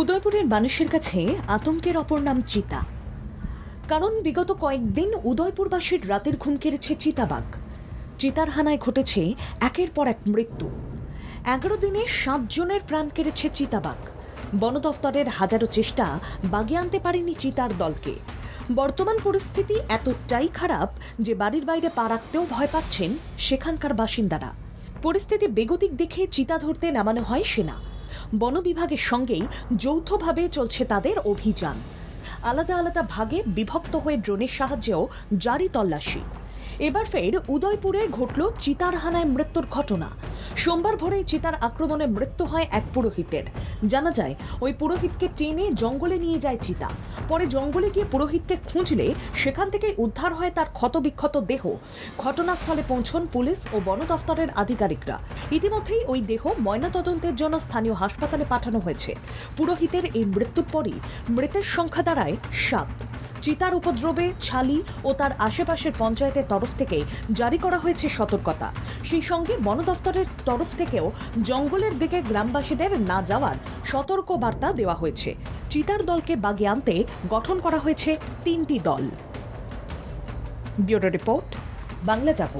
উদয়পুরের মানুষের কাছে আতঙ্কের অপর নাম চিতা। কারণ বিগত কয়েকদিন উদয়পুরবাসীর রাতের ঘুম কেড়েছে চিতাবাঘ। চিতার হানায় ঘটেছে একের পর এক মৃত্যু। এগারো দিনে সাতজনের প্রাণ কেড়েছে চিতাবাঘ। বন দফতরের হাজারো চেষ্টা বাগে আনতে পারেনি চিতার দলকে। বর্তমান পরিস্থিতি এতটাই খারাপ যে বাড়ির বাইরে পা রাখতেও ভয় পাচ্ছেন সেখানকার বাসিন্দারা। পরিস্থিতি বেগতিক দেখে চিতা ধরতে নামানো হয় সেনা। বন বিভাগের সঙ্গেই যৌথভাবে চলছে তাদের অভিযান। আলাদা আলাদা ভাগে বিভক্ত হয়ে ড্রোনের সাহায্যেও জারি তল্লাশি। এবার ফের উদয়পুরে ঘটল চিতার হানায় মৃত্যুর ঘটনা। সোমবার ভোরে চিতার আক্রমণে মৃত্যু হয় এক পুরোহিতের। জানা যায়, ওই পুরোহিতকে টেনে জঙ্গলে নিয়ে যায় চিতা। পরে জঙ্গলে গিয়ে পুরোহিতকে খুঁজলে সেখান থেকে উদ্ধার হয় তার ক্ষতবিক্ষত দেহ। ঘটনাস্থলে পৌঁছন পুলিশ ও বন দফতরের আধিকারিকরা। ইতিমধ্যেই ওই দেহ ময়নাতদন্তের জন্য স্থানীয় হাসপাতালে পাঠানো হয়েছে। পুরোহিতের এই মৃত্যুর পরই মৃতের সংখ্যা দাঁড়ায় সাত। চিতার উপদ্রবে, ছালি ও তার আশেপাশের পঞ্চায়েতের তরফ থেকে জারি করা হয়েছে সতর্কতা। সেই সঙ্গে বন দফতরের তরফ থেকেও জঙ্গলের দিকে গ্রামবাসীদের না যাওয়ার সতর্ক বার্তা দেওয়া হয়েছে। চিতার দলকে বাগে আনতে গঠন করা হয়েছে তিনটি দল। ব্যুরো রিপোর্ট, বাংলা যাব